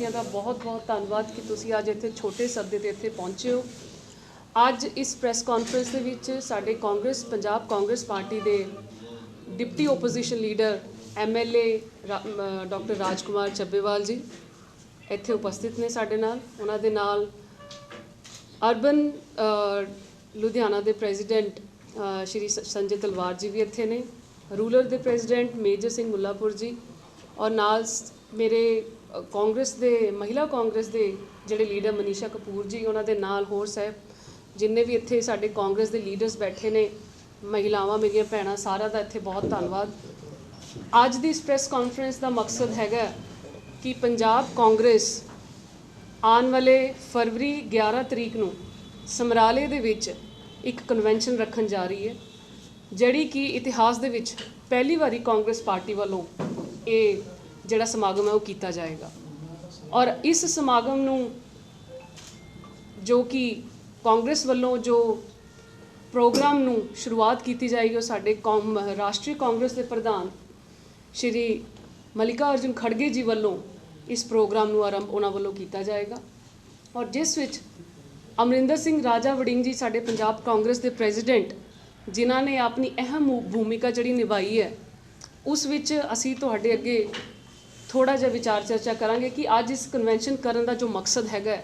ਸਾਥੀਆਂ ਦਾ ਬਹੁਤ-ਬਹੁਤ ਧੰਨਵਾਦ ਕਿ ਤੁਸੀਂ ਅੱਜ ਇੱਥੇ ਛੋਟੇ ਸੱਦੇ ਤੇ ਇੱਥੇ ਪਹੁੰਚੇ ਹੋ। ਅੱਜ ਇਸ ਪ੍ਰੈਸ ਕਾਨਫਰੰਸ ਦੇ ਵਿੱਚ ਸਾਡੇ ਕਾਂਗਰਸ, ਪੰਜਾਬ ਕਾਂਗਰਸ ਪਾਰਟੀ ਦੇ deputy opposition leader MLA doctor Rajkumar Chabbewal ji ਇੱਥੇ ਉਪਸਥਿਤ ਨੇ ਸਾਡੇ ਨਾਲ। ਉਹਨਾਂ ਦੇ ਨਾਲ ਅਰਬਨ ਲੁਧਿਆਣਾ ਦੇ ਪ੍ਰੈਜ਼ੀਡੈਂਟ ਸ਼੍ਰੀ ਸ- ਸੰਜੇ ਤਲਵਾਰ ਜੀ ਵੀ ਇੱਥੇ ਨੇ, ਰੂਰਲ ਦੇ ਪ੍ਰੈਜ਼ੀਡੈਂਟ ਮੇਜਰ ਸਿੰਘ ਮੁੱਲਾਪੁਰ ਜੀ ਔਰ ਨਾਲ ਸ- ਮੇਰੇ ਕਾਂਗਰਸ ਦੇ, ਮਹਿਲਾ ਕਾਂਗਰਸ ਦੇ ਜਿਹੜੇ ਲੀਡਰ ਮਨੀਸ਼ਾ ਕਪੂਰ ਜੀ, ਉਹਨਾਂ ਦੇ ਨਾਲ ਹੋਰ ਸਾਹਿਬ, ਜਿੰਨੇ ਵੀ ਇੱਥੇ ਸਾਡੇ ਕਾਂਗਰਸ ਦੇ ਲੀਡਰਸ ਬੈਠੇ ਨੇ, ਮਹਿਲਾਵਾਂ ਮੇਰੀਆਂ ਭੈਣਾਂ, ਸਾਰਿਆਂ ਦਾ ਇੱਥੇ ਬਹੁਤ ਧੰਨਵਾਦ। ਅੱਜ ਦੀ ਇਸ ਪ੍ਰੈਸ ਕਾਨਫਰੰਸ ਦਾ ਮਕਸਦ ਹੈਗਾ ਕਿ ਪੰਜਾਬ ਕਾਂਗਰਸ ਆਉਣ ਵਾਲੇ ਫਰਵਰੀ 11 ਤਰੀਕ ਨੂੰ ਸਮਰਾਲੇ ਦੇ ਵਿੱਚ ਇੱਕ ਕਨਵੈਨਸ਼ਨ ਰੱਖਣ ਜਾ ਰਹੀ ਹੈ, ਜਿਹੜੀ ਕਿ ਇਤਿਹਾਸ ਦੇ ਵਿੱਚ ਪਹਿਲੀ ਵਾਰੀ ਕਾਂਗਰਸ ਪਾਰਟੀ ਵੱਲੋਂ ਇਹ ਜਿਹੜਾ ਸਮਾਗਮ ਹੈ ਉਹ ਕੀਤਾ ਜਾਏਗਾ। ਔਰ ਇਸ ਸਮਾਗਮ ਨੂੰ ਜੋ ਕਿ ਕਾਂਗਰਸ ਵੱਲੋਂ ਜੋ ਪ੍ਰੋਗਰਾਮ ਨੂੰ ਸ਼ੁਰੂਆਤ ਕੀਤੀ ਜਾਏਗੀ, ਉਹ ਸਾਡੇ ਕੌਮ, ਰਾਸ਼ਟਰੀ ਕਾਂਗਰਸ ਦੇ ਪ੍ਰਧਾਨ ਸ਼੍ਰੀ ਮਲਿਕਾ ਅਰਜੁਨ ਖੜਗੇ ਜੀ ਵੱਲੋਂ ਇਸ ਪ੍ਰੋਗਰਾਮ ਨੂੰ ਆਰੰਭ ਉਹਨਾਂ ਵੱਲੋਂ ਕੀਤਾ ਜਾਏਗਾ। ਔਰ ਜਿਸ ਵਿੱਚ ਅਮਰਿੰਦਰ ਸਿੰਘ ਰਾਜਾ ਵੜਿੰਗ ਜੀ ਸਾਡੇ ਪੰਜਾਬ ਕਾਂਗਰਸ ਦੇ ਪ੍ਰੈਜ਼ੀਡੈਂਟ, ਜਿਨ੍ਹਾਂ ਨੇ ਆਪਣੀ ਅਹਿਮ ਭੂਮਿਕਾ ਜਿਹੜੀ ਨਿਭਾਈ ਹੈ, ਉਸ ਵਿੱਚ ਅਸੀਂ ਤੁਹਾਡੇ ਅੱਗੇ ਥੋੜਾ ਜਿਹਾ ਵਿਚਾਰ ਚਰਚਾ ਕਰਾਂਗੇ ਕਿ ਅੱਜ ਇਸ ਕਨਵੈਨਸ਼ਨ ਕਰਨ ਦਾ ਜੋ ਮਕਸਦ ਹੈਗਾ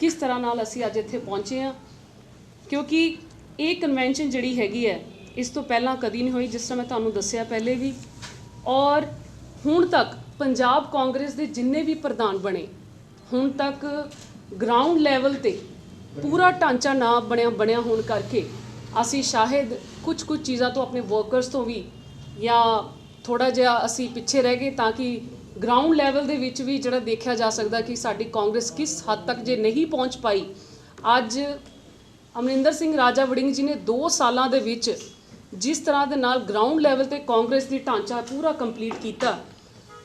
ਕਿਸ ਤਰ੍ਹਾਂ ਨਾਲ ਅਸੀਂ ਅੱਜ ਇੱਥੇ ਪਹੁੰਚੇ ਹਾਂ? ਕਿਉਂਕਿ ਇਹ ਕਨਵੈਨਸ਼ਨ ਜਿਹੜੀ ਹੈਗੀ ਹੈ, ਇਸ ਤੋਂ ਪਹਿਲਾਂ ਕਦੀ ਨਹੀਂ ਹੋਈ, ਜਿਸ ਤਰ੍ਹਾਂ ਮੈਂ ਤੁਹਾਨੂੰ ਦੱਸਿਆ ਪਹਿਲੇ ਵੀ। ਔਰ ਹੁਣ ਤੱਕ ਪੰਜਾਬ ਕਾਂਗਰਸ ਦੇ ਜਿੰਨੇ ਵੀ ਪ੍ਰਧਾਨ ਬਣੇ, ਹੁਣ ਤੱਕ ਗਰਾਊਂਡ ਲੈਵਲ ਤੇ ਪੂਰਾ ਢਾਂਚਾ ਨਾ ਬਣਿਆ ਬਣਿਆ ਹੋਣ ਕਰਕੇ ਅਸੀਂ ਸ਼ਾਇਦ ਕੁਝ ਕੁਝ ਚੀਜ਼ਾਂ ਤੋਂ ਆਪਣੇ ਵਰਕਰਸ ਤੋਂ ਵੀ ਜਾਂ ਥੋੜਾ ਜਿਹਾ ਅਸੀਂ ਪਿੱਛੇ ਰਹਿ ਗਏ ਤਾਂ ਕਿ ਗਰਾਊਂਡ ਲੈਵਲ ਦੇ ਵਿੱਚ ਵੀ ਜਿਹੜਾ ਦੇਖਿਆ ਜਾ ਸਕਦਾ ਕਿ ਸਾਡੀ ਕਾਂਗਰਸ ਕਿਸ ਹੱਦ ਤੱਕ ਜੇ ਨਹੀਂ ਪਹੁੰਚ ਪਾਈ, ਅੱਜ ਅਮਰਿੰਦਰ ਸਿੰਘ ਰਾਜਾ ਵੜਿੰਗ ਜੀ ਨੇ 2 ਸਾਲਾਂ ਦੇ ਵਿੱਚ ਜਿਸ ਤਰ੍ਹਾਂ ਦੇ ਨਾਲ ਗਰਾਊਂਡ ਲੈਵਲ ਤੇ ਕਾਂਗਰਸ ਦੀ ਢਾਂਚਾ ਪੂਰਾ ਕੰਪਲੀਟ ਕੀਤਾ,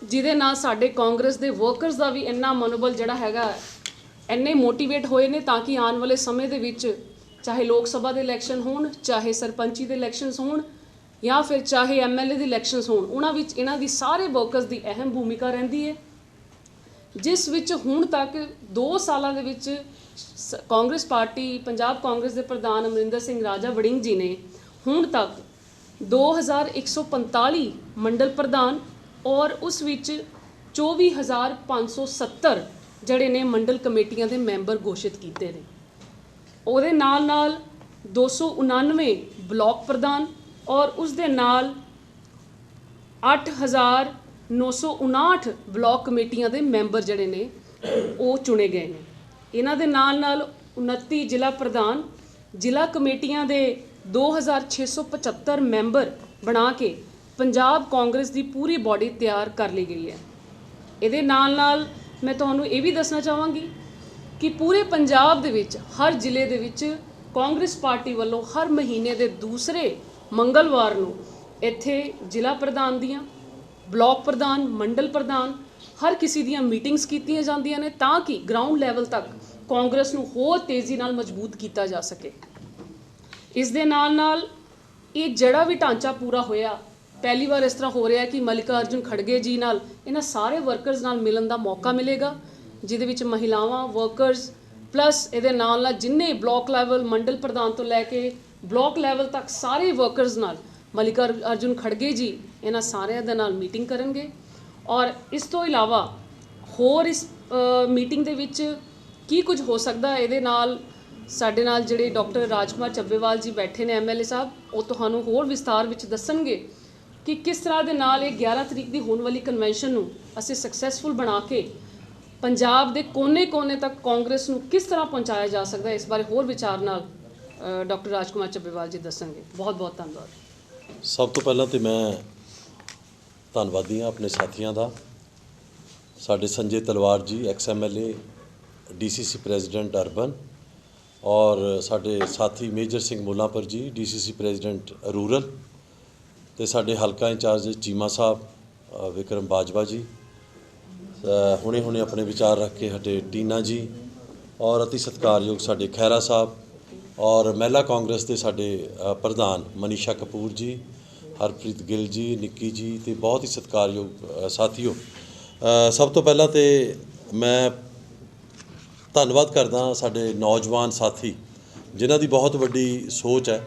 ਜਿਹਦੇ ਨਾਲ ਸਾਡੇ ਕਾਂਗਰਸ ਦੇ ਵਰਕਰਸ ਦਾ ਵੀ ਇੰਨਾ ਮਨੋਬਲ ਜਿਹੜਾ ਹੈਗਾ, ਇੰਨੇ ਮੋਟੀਵੇਟ ਹੋਏ ਨੇ ਤਾਂ ਕਿ ਆਉਣ ਵਾਲੇ ਸਮੇਂ ਦੇ ਵਿੱਚ ਚਾਹੇ ਲੋਕ ਸਭਾ ਦੇ ਇਲੈਕਸ਼ਨ ਹੋਣ, ਚਾਹੇ ਸਰਪੰਚੀ ਦੇ ਇਲੈਕਸ਼ਨਸ ਹੋਣ ਜਾਂ ਫਿਰ ਚਾਹੇ ਐਮਐਲਏ ਦੀ ਇਲੈਕਸ਼ਨਸ ਹੋਣ, ਉਹਨਾਂ ਵਿੱਚ ਇਹਨਾਂ ਦੀ ਸਾਰੇ ਵਰਕਰਸ ਦੀ ਅਹਿਮ ਭੂਮਿਕਾ ਰਹਿੰਦੀ ਹੈ। ਜਿਸ ਵਿੱਚ ਹੁਣ ਤੱਕ 2 ਸਾਲਾਂ ਦੇ ਵਿੱਚ ਸ- ਕਾਂਗਰਸ ਪਾਰਟੀ, ਪੰਜਾਬ ਕਾਂਗਰਸ ਦੇ ਪ੍ਰਧਾਨ ਅਮਰਿੰਦਰ ਸਿੰਘ ਰਾਜਾ ਵੜਿੰਗ ਜੀ ਨੇ ਹੁਣ ਤੱਕ 2145 ਮੰਡਲ ਪ੍ਰਧਾਨ ਔਰ ਉਸ ਵਿੱਚ 24570 ਜਿਹੜੇ ਨੇ ਮੰਡਲ ਕਮੇਟੀਆਂ ਦੇ ਮੈਂਬਰ ਘੋਸ਼ਿਤ ਕੀਤੇ ਨੇ। ਉਹਦੇ ਨਾਲ ਨਾਲ 299 ਬਲਾਕ ਪ੍ਰਧਾਨ ਔਰ ਉਸ ਦੇ ਨਾਲ 8959 ਬਲਾਕ ਕਮੇਟੀਆਂ ਦੇ ਮੈਂਬਰ ਜਿਹੜੇ ਨੇ, ਉਹ ਚੁਣੇ ਗਏ ਨੇ। ਇਹਨਾਂ ਦੇ ਨਾਲ ਨਾਲ 29 ਜ਼ਿਲ੍ਹਾ ਪ੍ਰਧਾਨ, ਜ਼ਿਲ੍ਹਾ ਕਮੇਟੀਆਂ ਦੇ 2675 ਮੈਂਬਰ ਬਣਾ ਕੇ ਪੰਜਾਬ ਕਾਂਗਰਸ ਦੀ ਪੂਰੀ ਬਾਡੀ ਤਿਆਰ ਕਰ ਲਈ ਗਈ ਹੈ। ਇਹਦੇ ਨਾਲ ਨਾਲ ਮੈਂ ਤੁਹਾਨੂੰ ਇਹ ਵੀ ਦੱਸਣਾ ਚਾਹਾਂਗੀ ਕਿ ਪੂਰੇ ਪੰਜਾਬ ਦੇ ਵਿੱਚ, ਹਰ ਜ਼ਿਲ੍ਹੇ ਦੇ ਵਿੱਚ ਕਾਂਗਰਸ ਪਾਰਟੀ ਵੱਲੋਂ ਹਰ ਮਹੀਨੇ ਦੇ ਦੂਸਰੇ ਮੰਗਲਵਾਰ ਨੂੰ ਇੱਥੇ ਜ਼ਿਲ੍ਹਾ ਪ੍ਰਧਾਨ ਦੀਆਂ, ਬਲਾਕ ਪ੍ਰਧਾਨ, ਮੰਡਲ ਪ੍ਰਧਾਨ ਹਰ ਕਿਸੇ ਦੀਆਂ ਮੀਟਿੰਗਸ ਕੀਤੀਆਂ ਜਾਂਦੀਆਂ ਨੇ ਤਾਂ ਕਿ ਗਰਾਊਂਡ ਲੈਵਲ ਤੱਕ ਕਾਂਗਰਸ ਨੂੰ ਹੋਰ ਤੇਜ਼ੀ ਨਾਲ ਮਜ਼ਬੂਤ ਕੀਤਾ ਜਾ ਸਕੇ। ਇਸ ਦੇ ਨਾਲ ਨਾਲ ਇਹ ਜਿਹੜਾ ਵੀ ਢਾਂਚਾ ਪੂਰਾ ਹੋਇਆ, ਪਹਿਲੀ ਵਾਰ ਇਸ ਤਰ੍ਹਾਂ ਹੋ ਰਿਹਾ ਕਿ ਮਲਿਕਾ ਅਰਜੁਨ ਖੜਗੇ ਜੀ ਨਾਲ ਇਹਨਾਂ ਸਾਰੇ ਵਰਕਰਸ ਨਾਲ ਮਿਲਣ ਦਾ ਮੌਕਾ ਮਿਲੇਗਾ, ਜਿਹਦੇ ਵਿੱਚ ਮਹਿਲਾਵਾਂ ਵਰਕਰਸ ਪਲੱਸ ਇਹਦੇ ਨਾਲ ਨਾਲ ਜਿੰਨੇ ਬਲਾਕ ਲੈਵਲ ਮੰਡਲ ਪ੍ਰਧਾਨ ਤੋਂ ਲੈ ਕੇ ਬਲਾਕ ਲੈਵਲ ਤੱਕ ਸਾਰੇ ਵਰਕਰਸ ਨਾਲ ਮਲਿਕਾ ਅਰਜੁਨ ਖੜਗੇ ਜੀ ਇਹਨਾਂ ਸਾਰਿਆਂ ਦੇ ਨਾਲ ਮੀਟਿੰਗ ਕਰਨਗੇ। ਔਰ ਇਸ ਤੋਂ ਇਲਾਵਾ ਹੋਰ ਇਸ ਮੀਟਿੰਗ ਦੇ ਵਿੱਚ ਕੀ ਕੁਝ ਹੋ ਸਕਦਾ ਇਹਦੇ ਨਾਲ ਸਾਡੇ ਨਾਲ ਜਿਹੜੇ ਡਾਕਟਰ ਰਾਜਕੁਮਾਰ ਚੱਬੇਵਾਲ ਜੀ ਬੈਠੇ ਨੇ ਐਮਐਲਏ ਸਾਹਿਬ, ਉਹ ਤੁਹਾਨੂੰ ਹੋਰ ਵਿਸਤਾਰ ਵਿੱਚ ਦੱਸਣਗੇ ਕਿ ਕਿਸ ਤਰ੍ਹਾਂ ਦੇ ਨਾਲ ਇਹ 11 ਤਰੀਕ ਦੀ ਹੋਣ ਵਾਲੀ ਕਨਵੈਨਸ਼ਨ ਨੂੰ ਅਸੀਂ ਸਕਸੈਸਫੁਲ ਬਣਾ ਕੇ ਪੰਜਾਬ ਦੇ ਕੋਨੇ-ਕੋਨੇ ਤੱਕ ਕਾਂਗਰਸ ਨੂੰ ਕਿਸ ਤਰ੍ਹਾਂ ਪਹੁੰਚਾਇਆ ਜਾ ਸਕਦਾ ਇਸ ਬਾਰੇ ਹੋਰ ਵਿਚਾਰ ਨਾਲ ਡਾਕਟਰ ਰਾਜਕੁਮਾਰ ਚੱਬੇਵਾਲ ਜੀ ਦੱਸਣਗੇ। ਬਹੁਤ-ਬਹੁਤ ਧੰਨਵਾਦ। ਸਭ ਤੋਂ ਪਹਿਲਾਂ ਤੇ ਮੈਂ ਧੰਨਵਾਦੀ ਹਾਂ ਆਪਣੇ ਸਾਥੀਆਂ ਦਾ। ਸਾਡੇ Sanjay Talwar ji, ex MLA DCC president urban ਔਰ ਸਾਡੇ ਸਾਥੀ ਮੇਜਰ ਸਿੰਘ ਮੁੱਲਾਂਪੁਰ ਜੀ ਡੀਸੀਸੀ ਪ੍ਰੈਜ਼ੀਡੈਂਟ ਰੂਰਲ ਤੇ ਸਾਡੇ ਹਲਕਾ ਇੰਚਾਰਜ ਚੀਮਾ ਸਾਹਿਬ ਵਿਕਰਮ ਬਾਜਵਾ ਜੀ ਹੁਣੇ ਹੁਣੇ ਆਪਣੇ ਵਿਚਾਰ ਰੱਖ ਕੇ ਹਟੇ ਟੀਨਾ ਜੀ ਔਰ ਅਤੀ ਸਤਿਕਾਰਯੋਗ ਸਾਡੇ ਖੈਰਾ ਸਾਹਿਬ ਔਰ ਮਹਿਲਾ ਕਾਂਗਰਸ ਦੇ ਸਾਡੇ ਪ੍ਰਧਾਨ ਮਨੀਸ਼ਾ ਕਪੂਰ ਜੀ ਹਰਪ੍ਰੀਤ ਗਿੱਲ ਜੀ ਨਿੱਕੀ ਜੀ ਤੇ ਬਹੁਤ ਹੀ ਸਤਿਕਾਰਯੋਗ ਅ, ਸਾਥੀਓ। ਸਭ ਤੋਂ ਪਹਿਲਾਂ ਤੇ ਮੈਂ ਧੰਨਵਾਦ ਕਰਦਾ ਸਾਡੇ ਨੌਜਵਾਨ ਸਾਥੀ ਜਿਨ੍ਹਾਂ ਦੀ ਬਹੁਤ ਵੱਡੀ ਸੋਚ ਹੈ।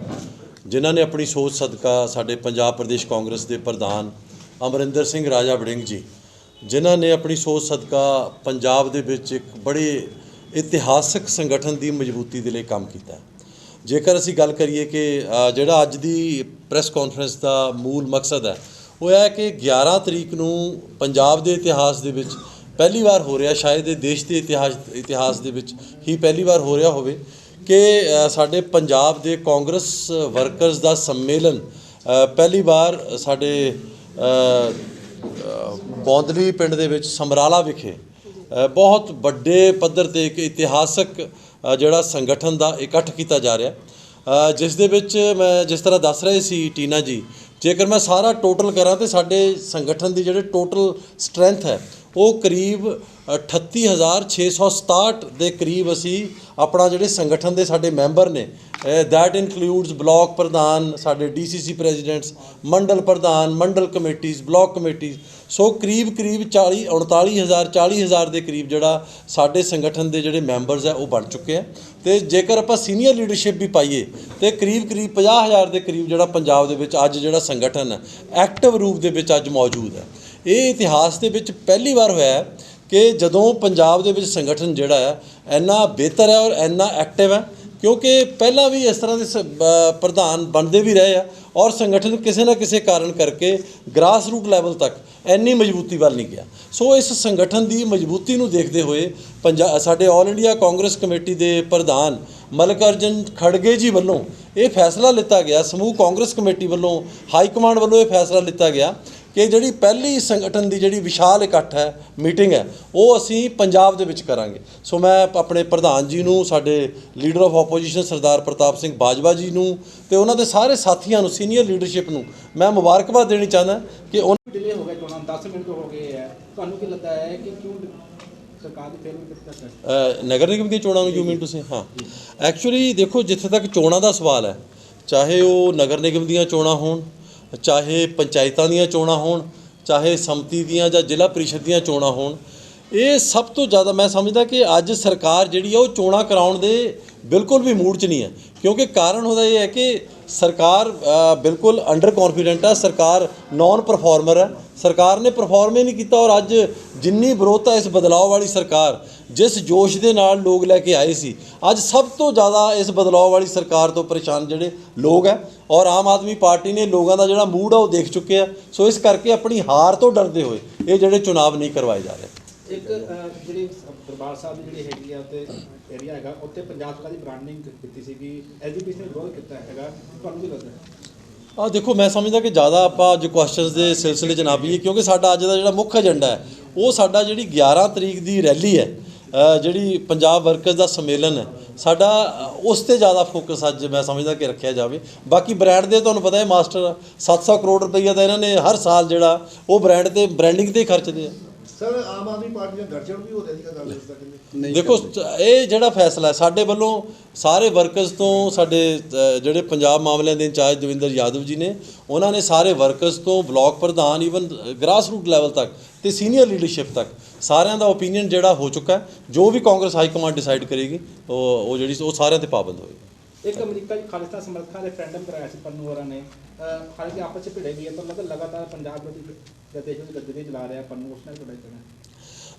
ਜਿਨ੍ਹਾਂ ਨੇ ਆਪਣੀ ਸੋਚ ਸਦਕਾ ਸਾਡੇ ਪੰਜਾਬ ਪ੍ਰਦੇਸ਼ ਕਾਂਗਰਸ ਦੇ ਪ੍ਰਧਾਨ ਅਮਰਿੰਦਰ ਸਿੰਘ ਰਾਜਾ ਵੜਿੰਗ ਜੀ ਜਿਨ੍ਹਾਂ ਨੇ ਆਪਣੀ ਸੋਚ ਸਦਕਾ ਪੰਜਾਬ ਦੇ ਵਿੱਚ ਇੱਕ ਬੜੇ ਇਤਿਹਾਸਕ ਸੰਗਠਨ ਦੀ ਮਜ਼ਬੂਤੀ ਦੇ ਲਈ ਕੰਮ ਕੀਤਾ ਜੇਕਰ ਅਸੀਂ ਗੱਲ ਕਰੀਏ ਕਿ ਜਿਹੜਾ ਅੱਜ ਦੀ ਪ੍ਰੈਸ ਕਾਨਫਰੰਸ ਦਾ ਮੂਲ ਮਕਸਦ ਹੈ ਉਹ ਹੈ ਕਿ 11 ਤਰੀਕ ਨੂੰ ਪੰਜਾਬ ਦੇ ਇਤਿਹਾਸ ਦੇ ਵਿੱਚ ਪਹਿਲੀ ਵਾਰ ਹੋ ਰਿਹਾ ਸ਼ਾਇਦ ਇਹ ਦੇਸ਼ ਦੇ ਇਤਿਹਾਸ ਇਤਿਹਾਸ ਦੇ ਵਿੱਚ ਹੀ ਪਹਿਲੀ ਵਾਰ ਹੋ ਰਿਹਾ ਹੋਵੇ ਕਿ ਸਾਡੇ ਪੰਜਾਬ ਦੇ ਕਾਂਗਰਸ ਵਰਕਰਸ ਦਾ ਸੰਮੇਲਨ ਪਹਿਲੀ ਵਾਰ ਸਾਡੇ ਅ, ਬੌਂਦਲੀ ਪਿੰਡ ਦੇ ਵਿੱਚ ਸਮਰਾਲਾ ਵਿਖੇ ਬਹੁਤ ਵੱਡੇ ਪੱਧਰ ਤੇ ਇੱਕ ਇਤਿਹਾਸਕ ਜਿਹੜਾ ਸੰਗਠਨ ਦਾ ਇਕੱਠ ਕੀਤਾ ਜਾ ਰਿਹਾ। ਜਿਸ ਦੇ ਵਿੱਚ ਮੈਂ ਜਿਸ ਤਰ੍ਹਾਂ ਦੱਸ ਰਹੇ ਸੀ ਟੀਨਾ ਜੀ, ਜੇਕਰ ਮੈਂ ਸਾਰਾ ਟੋਟਲ ਕਰਾਂ ਤੇ ਸਾਡੇ ਸੰਗਠਨ ਦੀ ਜਿਹੜੇ ਟੋਟਲ ਸਟਰੈਂਥ ਹੈ, ਉਹ ਕਰੀਬ 38667 ਦੇ ਕਰੀਬ ਅਸੀਂ ਆਪਣਾ ਜਿਹੜੇ ਸੰਗਠਨ ਦੇ ਸਾਡੇ ਮੈਂਬਰ ਨੇ ਦੈਟ ਇਨਕਲੂਡਸ ਬਲਾਕ ਪ੍ਰਧਾਨ, ਸਾਡੇ ਡੀਸੀਸੀ ਪ੍ਰੈਜ਼ੀਡੈਂਟਸ ਮੰਡਲ ਪ੍ਰਧਾਨ, ਮੰਡਲ ਕਮੇਟੀਜ਼ ਬਲਾਕ ਕਮੇਟੀਜ਼ ਸੋ ਕਰੀਬ ਕਰੀਬ 40 39000 40000 ਦੇ ਕਰੀਬ ਜਿਹੜਾ ਸਾਡੇ ਸੰਗਠਨ ਦੇ ਜਿਹੜੇ ਮੈਂਬਰਸ ਹੈ, ਉਹ ਬਣ ਚੁੱਕੇ ਆ ਤੇ ਜੇਕਰ ਆਪਾਂ ਸੀਨੀਅਰ ਲੀਡਰਸ਼ਿਪ ਵੀ ਪਾਈਏ, ਤੇ ਕਰੀਬ ਕਰੀਬ 50000 ਦੇ ਕਰੀਬ ਜਿਹੜਾ ਪੰਜਾਬ ਦੇ ਵਿੱਚ ਅੱਜ ਜਿਹੜਾ ਸੰਗਠਨ ਹੈ ਐਕਟਿਵ ਰੂਪ ਦੇ ਵਿੱਚ ਅੱਜ ਮੌਜੂਦ ਹੈ। ਇਹ ਇਤਿਹਾਸ ਦੇ ਵਿੱਚ ਪਹਿਲੀ ਵਾਰ ਹੋਇਆ ਹੈ ਕਿ ਜਦੋਂ ਪੰਜਾਬ ਦੇ ਵਿੱਚ ਸੰਗਠਨ ਜਿਹੜਾ ਹੈ, ਇੰਨਾ ਬਿਹਤਰ ਹੈ ਔਰ ਇੰਨਾ ਐਕਟਿਵ ਹੈ ਕਿਉਂਕਿ ਪਹਿਲਾਂ ਵੀ ਇਸ ਤਰ੍ਹਾਂ ਦੇ ਸ- ਪ੍ਰਧਾਨ ਬਣਦੇ ਵੀ ਰਹੇ ਆ ਔਰ ਸੰਗਠਨ ਕਿਸੇ ਨਾ ਕਿਸੇ ਕਾਰਨ ਕਰਕੇ ਗ੍ਰਾਸ ਰੂਟ ਲੈਵਲ ਤੱਕ ਇੰਨੀ ਮਜ਼ਬੂਤੀ ਵੱਲ ਨਹੀਂ ਗਿਆ। ਸੋ ਇਸ ਸੰਗਠਨ ਦੀ ਮਜ਼ਬੂਤੀ ਨੂੰ ਦੇਖਦੇ ਹੋਏ ਪੰਜਾ ਸਾਡੇ ਆਲ ਇੰਡੀਆ ਕਾਂਗਰਸ ਕਮੇਟੀ ਦੇ ਪ੍ਰਧਾਨ ਮਲਕ ਅਰਜਨ ਖੜਗੇ ਜੀ ਵੱਲੋਂ ਇਹ ਫੈਸਲਾ ਲਿੱਤਾ ਗਿਆ। ਸਮੂਹ ਕਾਂਗਰਸ ਕਮੇਟੀ ਵੱਲੋਂ ਹਾਈ ਕਮਾਂਡ ਵੱਲੋਂ ਇਹ ਫੈਸਲਾ ਲਿੱਤਾ ਗਿਆ ਕਿ ਜਿਹੜੀ ਪਹਿਲੀ ਸੰਗਠਨ ਦੀ ਜਿਹੜੀ ਵਿਸ਼ਾਲ ਇਕੱਠ ਹੈ ਮੀਟਿੰਗ ਹੈ ਉਹ ਅਸੀਂ ਪੰਜਾਬ ਦੇ ਵਿੱਚ ਕਰਾਂਗੇ। ਸੋ ਮੈਂ ਆਪਣੇ ਪ੍ਰਧਾਨ ਜੀ ਨੂੰ ਸਾਡੇ leader of opposition Sardar Partap Singh Bajwa ji ਨੂੰ ਤੇ ਉਹਨਾਂ ਦੇ ਸਾਰੇ ਸਾਥੀਆਂ ਨੂੰ ਸੀਨੀਅਰ ਲੀਡਰਸ਼ਿਪ ਨੂੰ ਮੈਂ ਮੁਬਾਰਕਬਾਦ ਦੇਣੀ ਚਾਹੁੰਦਾ ਕਿ ਉਹਨਾਂ ਡਿਲੇ ਹੋ ਗਿਆ ਚੋਣਾਂ 10 ਮਿੰਟ ਹੋ ਗਏ ਹੈ। ਤੁਹਾਨੂੰ ਕੀ ਲੱਗਦਾ ਹੈ ਕਿ ਕਿਉਂ ਨਗਰ ਨਿਗਮ ਦੀਆਂ ਚੋਣਾਂ ਨੂੰ ਯੂ ਮੀਨ ਤੁਸੀਂ? ਹਾਂ। ਐਕਚੁਅਲੀ ਦੇਖੋ ਜਿੱਥੇ ਤੱਕ ਚੋਣਾਂ ਦਾ ਸਵਾਲ ਹੈ ਚਾਹੇ ਉਹ ਨਗਰ ਨਿਗਮ ਦੀਆਂ ਚੋਣਾਂ ਹੋਣ ਚਾਹੇ ਪੰਚਾਇਤਾਂ ਦੀਆਂ ਚੋਣਾਂ ਹੋਣ ਚਾਹੇ ਸੰਮਤੀ ਦੀਆਂ ਜਾਂ ਜ਼ਿਲ੍ਹਾ ਪ੍ਰੀਸ਼ਦ ਦੀਆਂ ਚੋਣਾਂ ਹੋਣ ਇਹ ਸਭ ਤੋਂ ਜ਼ਿਆਦਾ ਮੈਂ ਸਮਝਦਾ ਕਿ ਅੱਜ ਸਰਕਾਰ ਜਿਹੜੀ ਆ ਉਹ ਚੋਣਾਂ ਕਰਾਉਣ ਦੇ ਬਿਲਕੁਲ ਵੀ ਮੂਡ 'ਚ ਨਹੀਂ ਹੈ। ਕਿਉਂਕਿ ਕਾਰਨ ਉਹਦਾ ਇਹ ਹੈ ਕਿ ਸਰਕਾਰ ਬਿਲਕੁਲ ਅੰਡਰ ਕੌਨਫੀਡੈਂਟ ਆ, ਸਰਕਾਰ ਨਾਨ ਪਰਫਾਰਮਰ ਹੈ ਸਰਕਾਰ ਨੇ ਪਰਫਾਰਮ ਹੀ ਨਹੀਂ ਕੀਤਾ ਔਰ ਅੱਜ ਜਿੰਨੀ ਵਿਰੋਧਤਾ ਇਸ ਬਦਲਾਅ ਵਾਲੀ ਸਰਕਾਰ, ਜਿਸ ਜੋਸ਼ ਦੇ ਨਾਲ ਲੋਕ ਲੈ ਕੇ ਆਏ ਸੀ, ਅੱਜ ਸਭ ਤੋਂ ਜ਼ਿਆਦਾ ਇਸ ਬਦਲਾਅ ਵਾਲੀ ਸਰਕਾਰ ਤੋਂ ਪਰੇਸ਼ਾਨ ਜਿਹੜੇ ਲੋਕ ਹੈ ਔਰ ਆਮ ਆਦਮੀ ਪਾਰਟੀ ਨੇ ਲੋਕਾਂ ਦਾ ਜਿਹੜਾ ਮੂਡ ਆ ਉਹ ਦੇਖ ਚੁੱਕੇ ਆ। ਸੋ ਇਸ ਕਰਕੇ ਆਪਣੀ ਹਾਰ ਤੋਂ ਡਰਦੇ ਹੋਏ ਇਹ ਜਿਹੜੇ ਚੁਣਾਵ ਨਹੀਂ ਕਰਵਾਏ ਜਾ ਰਹੇ। ਇੱਕ ਜਿਹੜੀ ਦਰਬਾਰ ਸਾਹਿਬ ਦੀ ਜਿਹੜੀ ਹੈਗੀ ਆ ਉੱਤੇ ਏਰੀਆ ਹੈਗਾ ਉੱਤੇ ਪੰਜਾਬ ਸਰਕਾਰ ਦੀ ਬ੍ਰਾਂਡਿੰਗ ਕੀਤੀ ਸੀਗੀ। ਐਜੀਪੀਸੀ ਨੇ ਵਿਰੋਧ ਕੀਤਾ ਹੈਗਾ। ਤੁਹਾਨੂੰ ਕੀ ਲੱਗਦਾ ਆ ਦੇਖੋ ਮੈਂ ਸਮਝਦਾ ਕਿ ਜ਼ਿਆਦਾ ਆਪਾਂ ਅੱਜ ਕੁਐਸਚਨਸ ਦੇ ਸਿਲਸਿਲੇ 'ਚ ਨਾ ਪਈਏ ਕਿਉਂਕਿ ਸਾਡਾ ਅੱਜ ਦਾ ਜਿਹੜਾ ਮੁੱਖ ਏਜੰਡਾ ਹੈ ਉਹ ਸਾਡਾ ਜਿਹੜੀ 11 ਤਰੀਕ ਦੀ ਰੈਲੀ ਹੈ ਜਿਹੜੀ ਪੰਜਾਬ ਵਰਕਰਸ ਦਾ ਸੰਮੇਲਨ ਹੈ ਸਾਡਾ ਉਸ ਤੇ ਜ਼ਿਆਦਾ ਫੋਕਸ ਅੱਜ ਮੈਂ ਸਮਝਦਾ ਕਿ ਰੱਖਿਆ ਜਾਵੇ। ਬਾਕੀ ਬ੍ਰਾਂਡ ਦੇ ਤੁਹਾਨੂੰ ਪਤਾ ਹੈ ਮਾਸਟਰ 700 ਕਰੋੜ ਰੁਪਈਆ ਤਾਂ ਇਹਨਾਂ ਨੇ ਹਰ ਸਾਲ ਜਿਹੜਾ ਉਹ ਬ੍ਰਾਂਡ ਤੇ ਬ੍ਰਾਂਡਿੰਗ ਤੇ ਖਰਚਦੇ ਆ। ਸਰ ਆਮ ਆਦਮੀ ਪਾਰਟੀ ਨਾਲ ਗੜਚੜ ਵੀ ਹੋ ਰਹੀ ਹੈ ਗੱਲ ਇਸ ਤੱਕ ਕਹਿੰਦੇ ਦੇਖੋ ਇਹ ਜਿਹੜਾ ਫੈਸਲਾ ਹੈ ਸਾਡੇ ਵੱਲੋਂ ਸਾਰੇ ਵਰਕਰਸ ਤੋਂ ਸਾਡੇ ਜਿਹੜੇ ਪੰਜਾਬ ਮਾਮਲਿਆਂ ਦੇ ਇੰਚਾਰਜ ਦਵਿੰਦਰ ਯਾਦਵ ਜੀ ਨੇ ਉਹਨਾਂ ਨੇ ਸਾਰੇ ਵਰਕਰਸ ਤੋਂ ਬਲਾਕ ਪ੍ਰਧਾਨ ਈਵਨ ਗ੍ਰਾਸ ਰੂਟ ਲੈਵਲ ਤੱਕ ਤੇ ਸੀਨੀਅਰ ਲੀਡਰਸ਼ਿਪ ਤੱਕ ਸਾਰਿਆਂ ਦਾ ਓਪੀਨੀਅਨ ਜਿਹੜਾ ਹੋ ਚੁੱਕਾ ਹੈ ਜੋ ਵੀ ਕਾਂਗਰਸ ਹਾਈ ਕਮਾਂਡ ਡਿਸਾਈਡ ਕਰੇਗੀ ਉਹ ਉਹ ਜਿਹੜੀ ਉਹ ਸਾਰਿਆਂ ਤੇ ਪਾਬੰਦ ਹੋਏਗੀ। ਇੱਕ ਅਮਰੀਕਾ ਦੀ ਖਾਲਿਸਤਾਨ ਸਮਰਥਕਾਂ ਦੇ ਰੈਫਰੈਂਡਮ ਕਰਾਇਆ ਸੀ ਪੰਨੂ ਹੋਰਾਂ ਨੇ ਹਾਲਾਂਕਿ ਆਪਸ ਵਿੱਚ ਭਿੜੇ ਵੀ ਹੈ ਪਰ ਮਤਲਬ ਲਗਾਤਾਰ ਪੰਜਾਬ ਦੇ ਜਦ ਦੇਸ਼ ਵਿੱਚ ਗੱਦੀ ਚਲਾ ਰਿਹਾ ਪੰਨੂ ਉਸ ਨਾਲ ਤੁਹਾਡਾ ਕਿਵੇਂ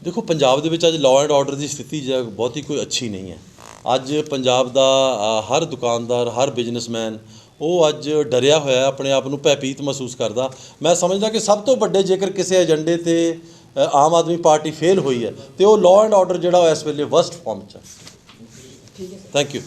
ਦੇਖੋ ਪੰਜਾਬ ਦੇ ਵਿੱਚ ਅੱਜ ਲਾਅ ਐਂਡ ਆਰਡਰ ਦੀ ਸਥਿਤੀ ਜ ਬਹੁਤੀ ਕੋਈ ਅੱਛੀ ਨਹੀਂ ਹੈ। ਅੱਜ ਪੰਜਾਬ ਦਾ ਹਰ ਦੁਕਾਨਦਾਰ ਹਰ ਬਿਜ਼ਨਸਮੈਨ ਉਹ ਅੱਜ ਡਰਿਆ ਹੋਇਆ ਹੈ, ਆਪਣੇ ਆਪ ਨੂੰ ਭੈਭੀਤ ਮਹਿਸੂਸ ਕਰਦਾ। ਮੈਂ ਸਮਝਦਾ ਕਿ ਸਭ ਤੋਂ ਵੱਡੇ ਜੇਕਰ ਕਿਸੇ ਏਜੰਡੇ ਤੇ ਆਮ ਆਦਮੀ ਪਾਰਟੀ ਫੇਲ ਹੋਈ ਹੈ ਤੇ ਉਹ ਲਾਅ ਐਂਡ ਆਰਡਰ ਜਿਹੜਾ ਉਹ ਇਸ ਵੇਲੇ ਵਰਸਟ ਫਾਰਮ 'ਚ ਹੈ। Thank you